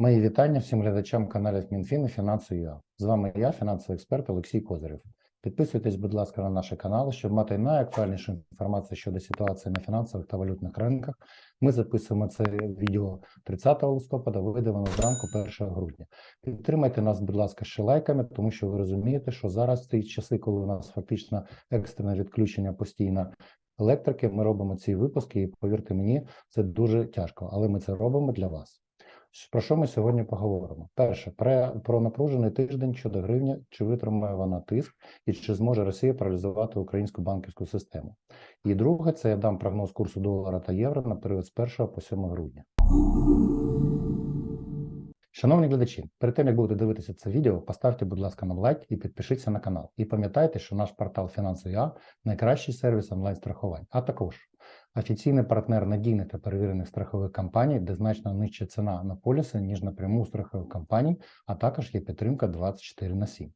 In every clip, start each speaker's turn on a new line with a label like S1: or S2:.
S1: Мої вітання всім глядачам каналів Мінфін і Фінансу.ua. З вами я, фінансовий експерт Олексій Козирєв. Підписуйтесь, будь ласка, на наш канал, щоб мати найактуальнішу інформацію щодо ситуації на фінансових та валютних ринках. Ми записуємо це відео 30 листопада, вийде воно зранку 1 грудня. Підтримайте нас, будь ласка, ще лайками, тому що ви розумієте, що зараз ці часи, коли у нас фактично екстрене відключення постійно електрики, ми робимо ці випуски, і повірте мені, це дуже тяжко, але ми це робимо для вас. Про що ми сьогодні поговоримо? Перше, про, напружений тиждень щодо гривні, чи витримає вона тиск, і чи зможе Росія паралізувати українську банківську систему. І друге, це я дам прогноз курсу долара та євро на період з 1 по 7 грудня. Шановні глядачі, перед тим як будете дивитися це відео, поставте, будь ласка, нам лайк і підпишіться на канал. І пам'ятайте, що наш портал Фінансу.ua – найкращий сервіс онлайн-страхувань, а також офіційний партнер надійних та перевірених страхових компаній, де значно нижча ціна на поліси, ніж напряму страхових компаній, а також є підтримка 24 на 7.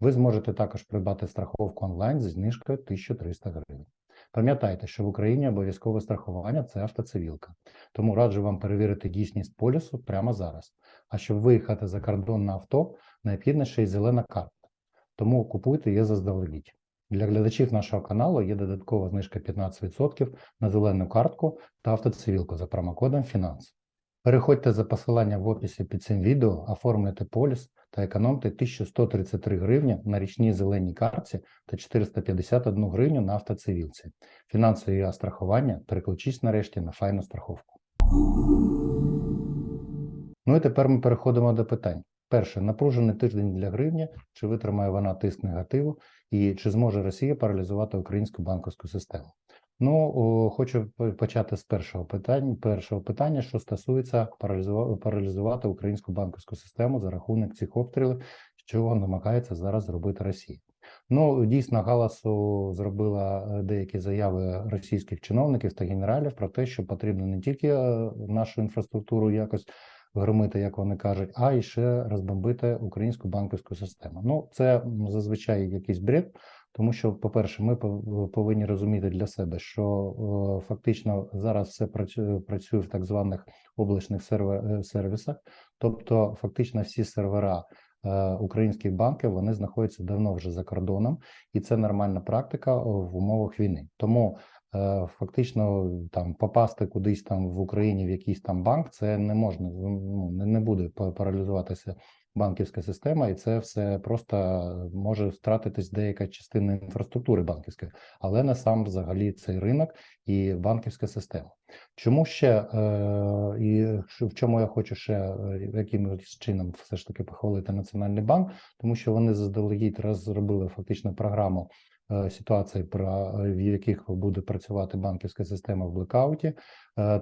S1: Ви зможете також придбати страховку онлайн зі знижкою 1300 гривень. Пам'ятайте, що в Україні обов'язкове страхування це автоцивілка, тому раджу вам перевірити дійсність полісу прямо зараз. А щоб виїхати за кордон на авто, необхідна ще й зелена карта. Тому купуйте її заздалегідь. Для глядачів нашого каналу є додаткова знижка 15% на зелену картку та автоцивілку за промокодом Фінанс. Переходьте за посиланням в описі під цим відео, оформлюйте поліс та економте 1133 гривні на річній зеленій картці та 451 гривню на автоцивілці. Фінансове страхування переключіть нарешті на файну страховку. Ну і тепер ми переходимо до питань. Перше, напружений тиждень для гривні, чи витримає вона тиск негативу, і чи зможе Росія паралізувати українську банківську систему? Ну, о, хочу почати з першого питання. Першого питання, що стосується паралізувати, українську банківську систему за рахунок цих обстрілів, що намагається зараз зробити Росія. Ну, дійсно, галасу зробила деякі заяви російських чиновників та генералів про те, що потрібно не тільки е, нашу інфраструктуру якось громити, як вони кажуть, а і ще розбомбити українську банківську систему. Ну, це зазвичай якийсь бред, тому що, по-перше, ми повинні розуміти для себе, що фактично зараз все працює в так званих облачних сервісах, тобто фактично всі сервера. Українських банків вони знаходяться давно вже за кордоном, і це нормальна практика в умовах війни. Тому Е, фактично там попасти кудись там в Україні в якийсь там банк, це не можна, ну не буде паралізуватися банківська система, і це все просто може втратитись деяка частина інфраструктури банківської, але не сам взагалі цей ринок і банківська система. Чому ще е, і в чому я хочу ще е, яким чином все ж таки похвалити Національний банк, тому що вони заздалегідь розробили фактично програму. Е, ситуацій, про в яких буде працювати банківська система в блекауті.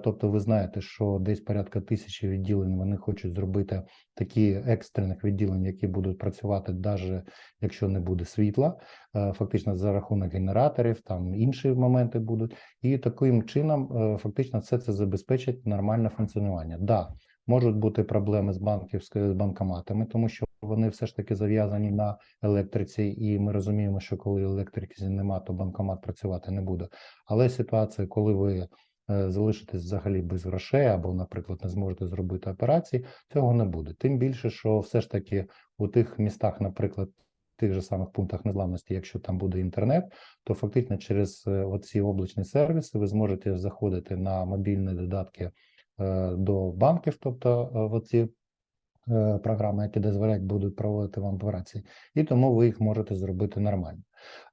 S1: Тобто, ви знаєте, що десь порядка тисячі відділень вони хочуть зробити такі екстрених відділень, які будуть працювати, навіть якщо не буде світла, фактично за рахунок генераторів, там інші моменти будуть, і таким чином фактично все це забезпечить нормальне функціонування. Да, можуть бути проблеми з банківською з банкоматами, тому що вони все ж таки зав'язані на електриці, і ми розуміємо, що коли електрики нема, то банкомат працювати не буде. Але ситуація, коли ви е, залишитесь взагалі без грошей, або, наприклад, не зможете зробити операції, цього не буде. Тим більше, що все ж таки у тих містах, наприклад. Тих же самих пунктах незламності, якщо там буде інтернет, то фактично через е, оці облачні сервіси ви зможете заходити на мобільні додатки е, до банків, тобто в оці Е, програми, які дозволяють будуть проводити вам операції, і тому ви їх можете зробити нормально.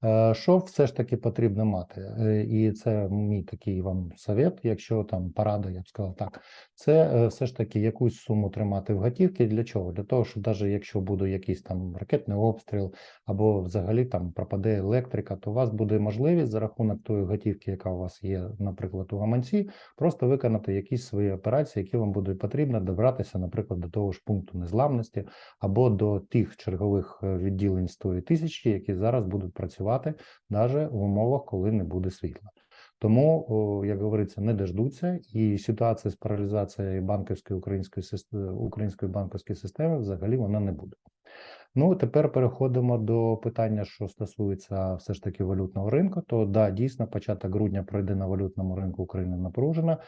S1: Е, що все ж таки потрібно мати, е, і це мій такий вам совет, якщо там порада, я б сказав так, це все ж таки якусь суму тримати в готівці. Для чого? Для того, що навіть якщо буде якийсь там ракетний обстріл, або взагалі там пропаде електрика, то у вас буде можливість за рахунок тої готівки, яка у вас є, наприклад, у гаманці, просто виконати якісь свої операції, які вам будуть потрібно добратися, наприклад, до того ж пункту незламності, або до тих чергових відділень з тої тисячі, які зараз будуть працювати навіть в умовах, коли не буде світла. Тому, як говориться, не дождуться, і ситуація з паралізацією банківської української української банківської системи взагалі вона не буде. Ну, тепер переходимо до питання, що стосується все ж таки валютного ринку. То да, дійсно, початок грудня пройде на валютному ринку України напружено. Е,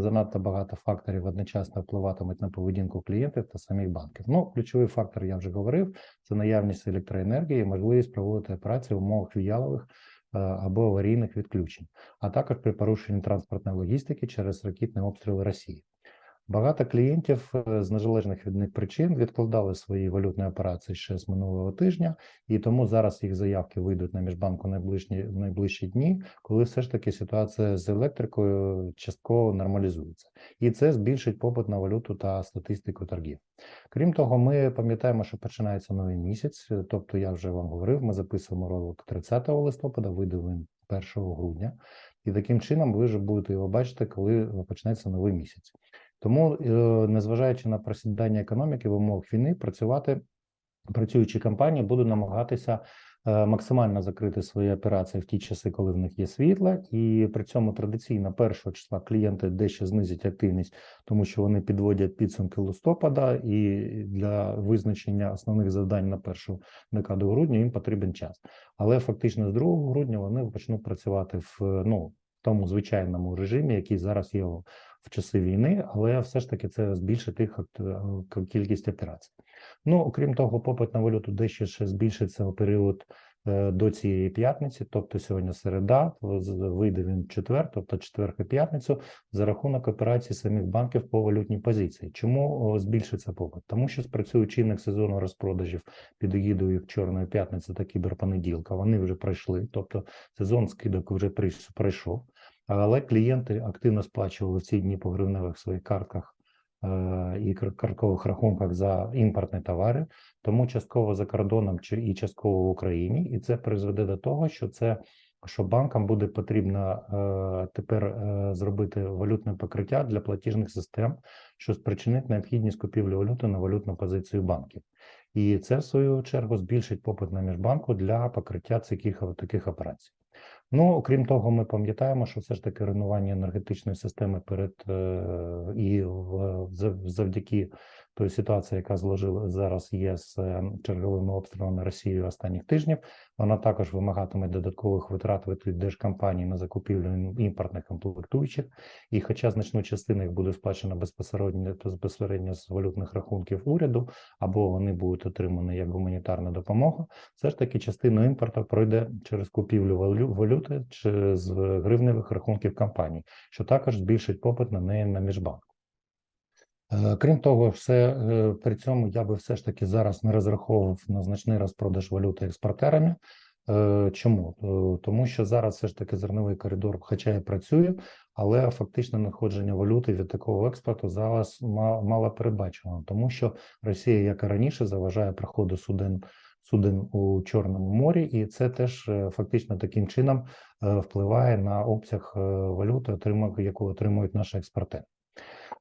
S1: Занадто багато факторів одночасно впливатимуть на поведінку клієнтів та самих банків. Ну, ключовий фактор, я вже говорив, це наявність електроенергії, можливість проводити операції в умовах віялових е, або аварійних відключень, а також при порушенні транспортної логістики через ракетні обстріли Росії. Багато клієнтів е, з незалежних від них причин відкладали свої валютні операції ще з минулого тижня, і тому зараз їх заявки вийдуть на міжбанку найближчі найближчі дні, коли все ж таки ситуація з електрикою частково нормалізується, і це збільшить попит на валюту та статистику торгів. Крім того, ми пам'ятаємо, що починається новий місяць. е, Тобто, я вже вам говорив, ми записуємо ролик 30 листопада, вийде він 1 грудня, і таким чином ви вже будете його бачити, коли почнеться новий місяць. Тому, е, незважаючи на просідання економіки в умовах війни, працювати працюючі компанії будуть намагатися е, максимально закрити свої операції в ті часи, коли в них є світло, і при цьому традиційно першого числа клієнти дещо знизять активність, тому що вони підводять підсумки листопада, і для визначення основних завдань на першу декаду грудня їм потрібен час. Але фактично з 2 грудня вони почнуть працювати в ну тому звичайному режимі, який зараз є в часи війни, але все ж таки це збільшить їх е, кількість операцій. Ну, окрім того, попит на валюту дещо ще збільшиться у період е, до цієї п'ятниці, тобто сьогодні середа, вийде він четвер, тобто четвер і п'ятницю, за рахунок операцій самих банків по валютній позиції. Чому збільшиться попит? Тому що спрацює чинник сезону розпродажів під егідою Чорної п'ятниці та кіберпонеділка. Вони вже пройшли, тобто сезон скидок вже прийш- пройшов. Але клієнти активно сплачували ці дні по гривневих своїх картках е, і кар- карткових рахунках за імпортні товари, тому частково за кордоном чи і частково в Україні, і це призведе до того, що це що банкам буде потрібно е, тепер е, зробити валютне покриття для платіжних систем, що спричинить необхідність купівлі валюти на валютну позицію банків. І це в свою чергу збільшить попит на міжбанку для покриття таких, таких операцій. Ну, окрім того, ми пам'ятаємо, що все ж таки руйнування енергетичної системи перед е, і завдяки той ситуації, яка зложила зараз є з е, черговими обстрілами Росією останніх тижнів, вона також вимагатиме додаткових витрат від держкомпаній на закупівлю імпортних комплектуючих. І хоча значну частину їх буде сплачено безпосередньо безпосередньо з валютних рахунків уряду, або вони будуть отримані як гуманітарна допомога, все ж таки частину імпорту пройде через купівлю валюти чи з гривневих рахунків компаній, що також збільшить попит на неї на міжбанк. Е, Крім того, все е, при цьому я би все ж таки зараз не розраховував на значний розпродаж валюти експортерами. Е, Чому? Тому що зараз все ж таки зерновий коридор, хоча і працює, але фактично надходження валюти від такого експорту зараз ма- мало передбачено, тому що Росія, як і раніше, заважає приходу суден суден у Чорному морі, і це теж фактично таким чином впливає на обсяг валюти, яку отримують наші експортери.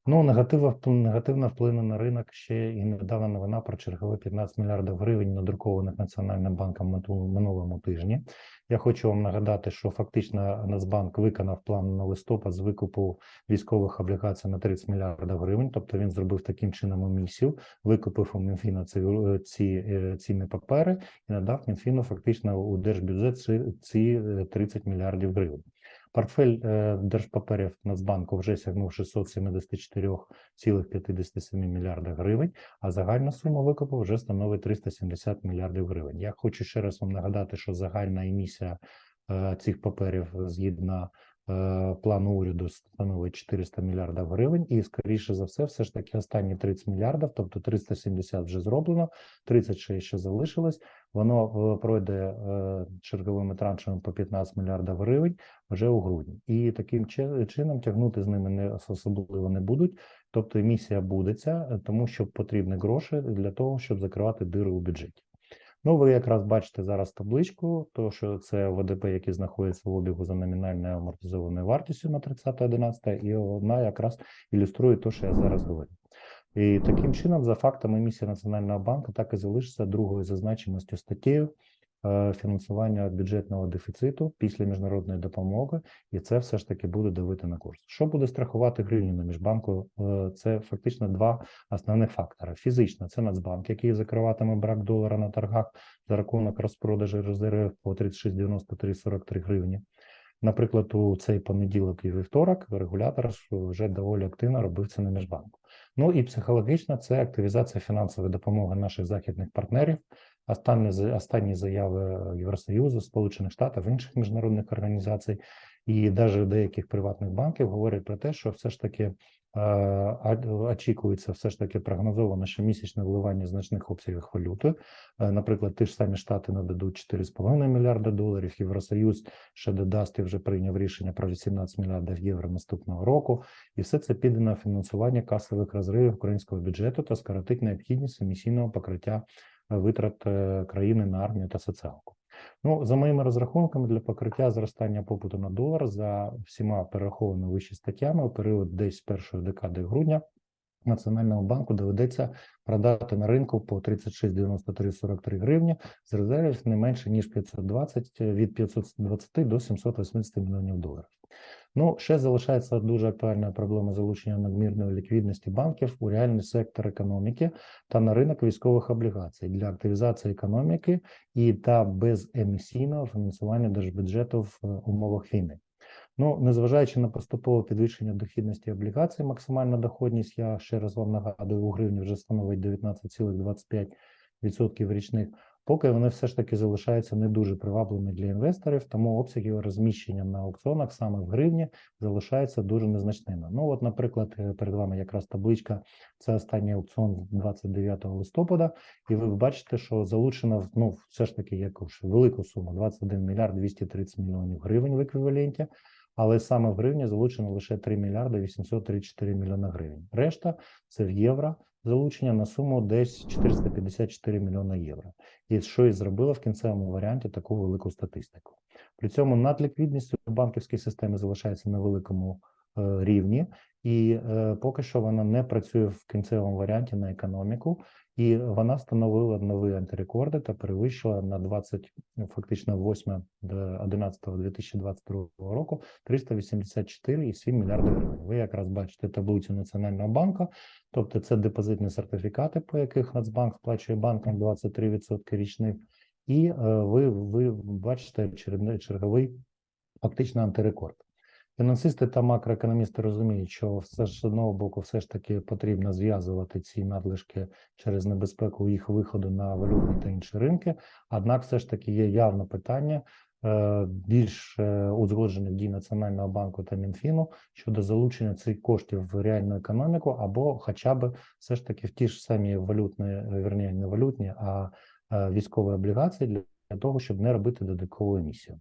S1: Ну, негативно, вп- негативно вплине на ринок ще і недавна новина про чергові 15 мільярдів гривень, надрукованих Національним банком минулому тижні. Я хочу вам нагадати, що фактично Нацбанк виконав план на листопад з викупу військових облігацій на 30 мільярдів гривень. Тобто він зробив таким чином емісію, викупив у Мінфіна ці, ці е, цінні папери і надав Мінфіну фактично у держбюджет ці, ці е, 30 мільярдів гривень. Портфель е, держпаперів Нацбанку вже сягнув 674,57 мільярда гривень, а загальна сума викупу вже становить 370 мільярдів гривень. Я хочу ще раз вам нагадати, що загальна емісія е, цих паперів згідно плану уряду становить 400 мільярдів гривень, і скоріше за все, все ж таки останні 30 мільярдів, тобто 370 вже зроблено, 36 ще залишилось. Воно е, пройде е, черговими траншами по 15 мільярдів гривень вже у грудні, і таким чином тягнути з ними не особливо не будуть. Тобто емісія будеться, е, тому що потрібні гроші для того, щоб закривати дири у бюджеті. Ну, ви якраз бачите зараз табличку, то що це ВДП, який знаходиться в обігу за номінальною амортизованою вартістю на 30.11, і вона якраз ілюструє те, що я зараз говорю. І таким чином, за фактами емісія Національного банку так і залишиться другою за значимостю статтею е, фінансування бюджетного дефіциту після міжнародної допомоги, і це все ж таки буде давити на курс. Що буде страхувати гривню на міжбанку? Е, Це фактично два основних фактори. Фізично це Нацбанк, який закриватиме брак долара на торгах за рахунок розпродажу резервів по 36,93,43 гривні. Наприклад, у цей понеділок і вівторок регулятор вже доволі активно робив це на міжбанку. Ну і психологічно це активізація фінансової допомоги наших західних партнерів. Останні останні заяви Євросоюзу, Сполучених Штатів, інших міжнародних організацій і навіть деяких приватних банків говорять про те, що все ж таки е, очікується, все ж таки прогнозовано щомісячне вливання значних обсягів валюти. Е, Наприклад, ті ж самі штати нададуть 4,5 мільярда доларів. Євросоюз ще додасть і вже прийняв рішення про 18 мільярдів євро наступного року. І все це піде на фінансування касових розривів українського бюджету та скоротить необхідність емісійного покриття витрат е, країни на армію та соціалку. Ну, за моїми розрахунками, для покриття зростання попиту на долар за всіма перерахованими вище статтями у період десь першої декади грудня Національному банку доведеться продати на ринку по 36,93,43 гривні з резервів не менше ніж 520 від 520 до 780 мільйонів доларів. Ну, ще залишається дуже актуальна проблема залучення надмірної ліквідності банків у реальний сектор економіки та на ринок військових облігацій для активізації економіки і та беземісійного фінансування держбюджету в е, умовах війни. Ну, незважаючи на поступове підвищення дохідності облігацій, максимальна доходність, я ще раз вам нагадую, у гривні вже становить 19,25% річних, поки вони все ж таки залишаються не дуже привабливими для інвесторів, тому обсяги розміщення на аукціонах саме в гривні залишаються дуже незначними. Ну, от, наприклад, е, перед вами якраз табличка, це останній аукціон 29 листопада, і ви бачите, що залучено ну, все ж таки якусь велику суму 21 мільярд 230 мільйонів гривень в еквіваленті але саме в гривні залучено лише 3 мільярди 834 мільйона гривень. Решта це в євро залучення на суму десь 454 мільйона євро. І що і зробило в кінцевому варіанті таку велику статистику. При цьому надліквідність у банківській системі залишається на великому е, рівні, і е, поки що вона не працює в кінцевому варіанті на економіку, і вона встановила нові антирекорди та перевищила на 20, ну, фактично 8 до 11 2022 року 384,7 мільярди гривень. Ви якраз бачите таблицю Національного банку, тобто це депозитні сертифікати, по яких Нацбанк сплачує банкам 23% річних, і е, ви, ви бачите черговий фактично антирекорд. Фінансисти та макроекономісти розуміють, що все ж з одного боку, все ж таки потрібно зв'язувати ці надлишки через небезпеку їх виходу на валютні та інші ринки. Однак, все ж таки є явне питання е, більш е, узгоджених дій Національного банку та Мінфіну щодо залучення цих коштів в реальну економіку, або хоча б все ж таки в ті ж самі валютні, верні, не валютні, а е, військові облігації для того, щоб не робити додаткову емісію.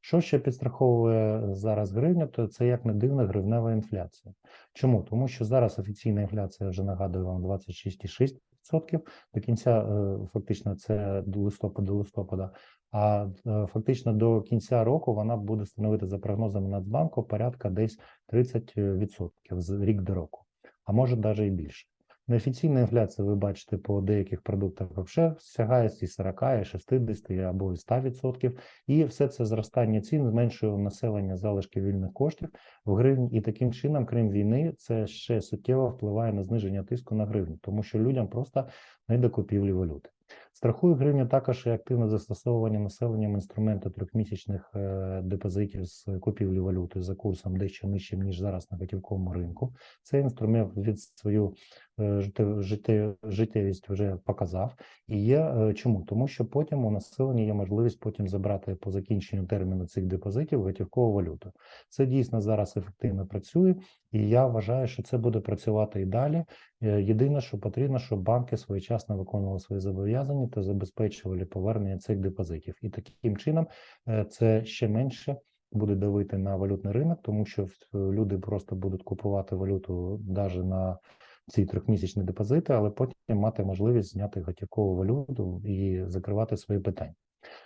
S1: Що ще підстраховує зараз гривня, то це як не дивно гривнева інфляція. Чому? Тому що зараз офіційна інфляція, вже нагадую вам, 26,6%. До кінця е, фактично це до листопада листопада. А е, фактично до кінця року вона буде становити за прогнозами Нацбанку порядка десь 30% з рік до року, а може навіть і більше. Неофіційна інфляція, ви бачите, по деяких продуктах вже сягає і 40, і 60, або і 100%. І все це зростання цін зменшує населення залишки вільних коштів в гривні. І таким чином, крім війни, це ще суттєво впливає на зниження тиску на гривню, тому що людям просто не до купівлі валюти. Страхує гривню також і активне застосовування населенням інструменту трьохмісячних е, депозитів з купівлі валюти за курсом дещо нижчим, ніж зараз на готівковому ринку. Цей інструмент від свою е, життє- життє- життєвість вже показав. І є е, чому? Тому що потім у населення є можливість потім забрати по закінченню терміну цих депозитів готівкову валюту. Це дійсно зараз ефективно працює, і я вважаю, що це буде працювати і далі. Єдине, що потрібно, щоб банки своєчасно виконували свої зобов'язання та забезпечували повернення цих депозитів. І таким чином е, це ще менше буде давити на валютний ринок, тому що в- люди просто будуть купувати валюту навіть на ці трьохмісячні депозити, але потім мати можливість зняти готівкову валюту і закривати свої питання.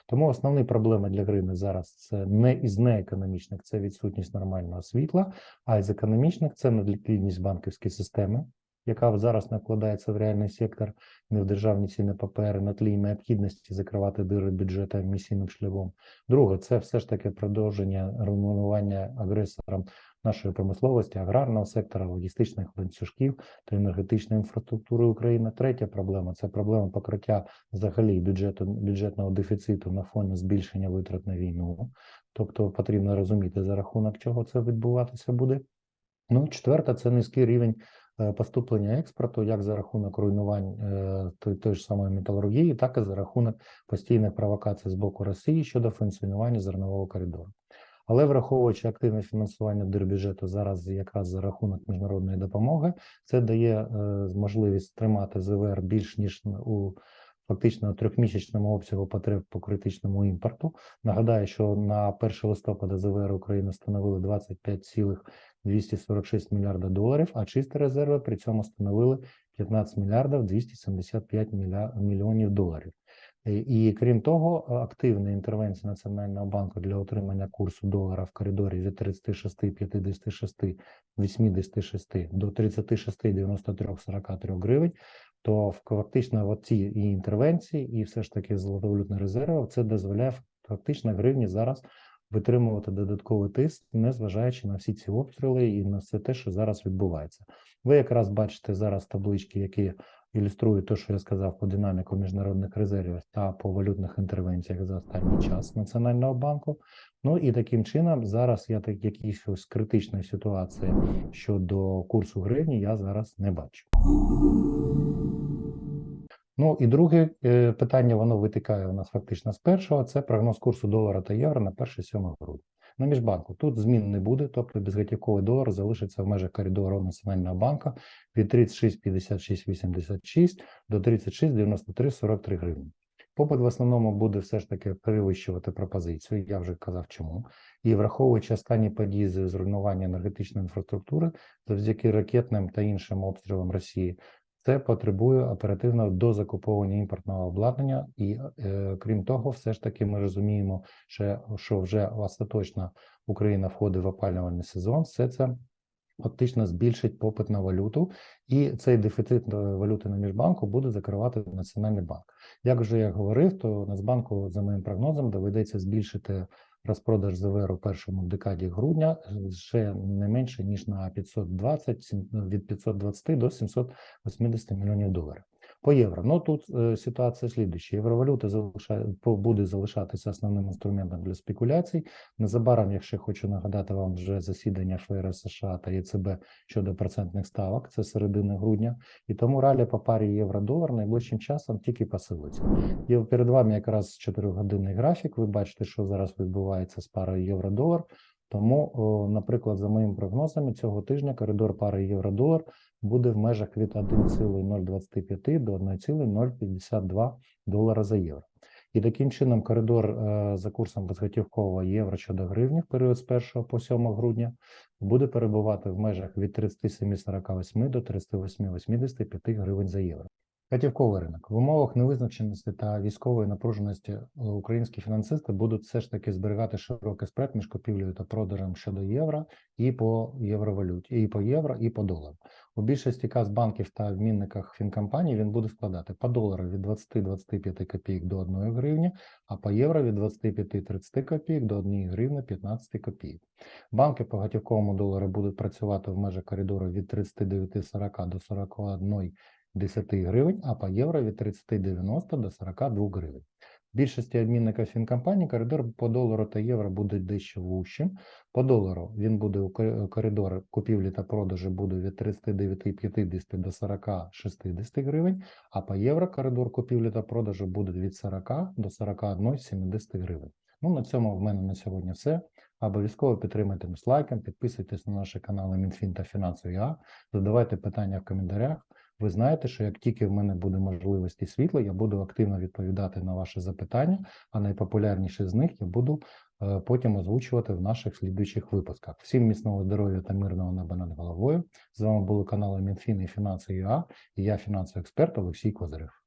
S1: Тому основні проблеми для гривні зараз це не із неекономічних, це відсутність нормального світла, а із економічних це надліквідність банківської системи. Яка зараз накладається в реальний сектор, не в державні цінні папери на тлі необхідності закривати дири бюджету емісійним шляхом. Друге, це все ж таки продовження руйнування агресором нашої промисловості, аграрного сектора, логістичних ланцюжків та енергетичної інфраструктури України. Третя проблема це проблема покриття взагалі бюджету бюджетного дефіциту на фоні збільшення витрат на війну. Тобто потрібно розуміти за рахунок чого це відбуватися буде. Ну, четверта це низький рівень поступлення експорту, як за рахунок руйнувань е, той, той ж самої металургії, так і за рахунок постійних провокацій з боку Росії щодо функціонування зернового коридору. Але враховуючи активне фінансування держбюджету зараз якраз за рахунок міжнародної допомоги, це дає е, можливість тримати ЗВР більш ніж у фактично трьохмісячному обсягу потреб по критичному імпорту. Нагадаю, що на 1 листопада ЗВР України становили 25,246 мільярда доларів, а чисті резерви при цьому становили 15 мільярдів 275 міля... мільйонів доларів. І, і крім того, активна інтервенція Національного банку для отримання курсу долара в коридорі від 36, 56, 86 до 36, 93, 43 гривень, то фактично от ці і інтервенції, і все ж таки золотовалютний резерв, це дозволяє фактично гривні зараз витримувати додатковий тиск, незважаючи на всі ці обстріли і на все те, що зараз відбувається. Ви якраз бачите зараз таблички, які ілюструють те, що я сказав по динаміку міжнародних резервів та по валютних інтервенціях за останній час Національного банку. Ну і таким чином зараз я так якісь критичної ситуації щодо курсу гривні я зараз не бачу. Ну і друге е, питання, воно витикає у нас фактично з першого. Це прогноз курсу долара та євро на 1-7 грудня. На міжбанку тут змін не буде, тобто безготівковий долар залишиться в межах коридору Національного банку від 36,56,86 до 36,93,43 гривні. Попит в основному буде все ж таки перевищувати пропозицію, я вже казав чому. І враховуючи останні події з зруйнування енергетичної інфраструктури завдяки ракетним та іншим обстрілам Росії, це потребує оперативного дозакуповування імпортного обладнання, і е, крім того, все ж таки ми розуміємо, що, що вже остаточно Україна входить в опалювальний сезон. Все це фактично збільшить попит на валюту, і цей дефіцит валюти на міжбанку буде закривати Національний банк. Як вже я говорив, то Нацбанку, за моїм прогнозом, доведеться збільшити розпродаж ЗВР у першому декаді грудня ще не менше ніж на 520, від 520 до 780 мільйонів доларів. По євро. Ну тут е, ситуація слідуюча. Євровалюта залишає, буде залишатися основним інструментом для спекуляцій. Незабаром, якщо хочу нагадати вам вже засідання ФРС США та ЄЦБ щодо процентних ставок, це середини грудня, і тому ралі по парі євро-долар найближчим часом тільки посилиться. І перед вами якраз 4-годинний графік. Ви бачите, що зараз відбувається з парою євро-долар. Тому, наприклад, за моїми прогнозами, цього тижня коридор пари євро-долар буде в межах від 1,025 до 1,052 долара за євро. І таким чином коридор е, за курсом безготівкового євро щодо гривні в період з 1 по 7 грудня буде перебувати в межах від 37,48 до 38,85 гривень за євро. Готівковий ринок в умовах невизначеності та військової напруженості е, українські фінансисти будуть все ж таки зберігати широкий спред між купівлею та продажем щодо євро і по євровалюті, і по євро, і по долару. У більшості каз банків та вмінниках фінкомпаній він буде складати по долару від 20-25 копійок до 1 гривні, а по євро від 25-30 копійок до 1 гривні 15 копійок. Банки по готівковому долару будуть працювати в межах коридору від 39,40 до 41 10 гривень, а по євро від 30,90 до 42 гривень. В більшості обмінників фінкомпаній коридор по долару та євро буде дещо вущим. По долару він буде у коридор купівлі та продажу буде від 39,50 до 40,60 гривень, а по євро коридор купівлі та продажу буде від 40 до 41,70 гривень. Ну, на цьому в мене на сьогодні все. Обов'язково підтримайте нас лайком, підписуйтесь на наші канали Мінфін та Фінансові А, задавайте питання в коментарях. Ви знаєте, що як тільки в мене буде можливість і світло, я буду активно відповідати на ваші запитання, а найпопулярніші з них я буду е, потім озвучувати в наших слідуючих випусках. Всім міцного здоров'я та мирного неба над головою. З вами були канали Мінфін і Фінанси ЮА і я фінансовий експерт Олексій Козирев.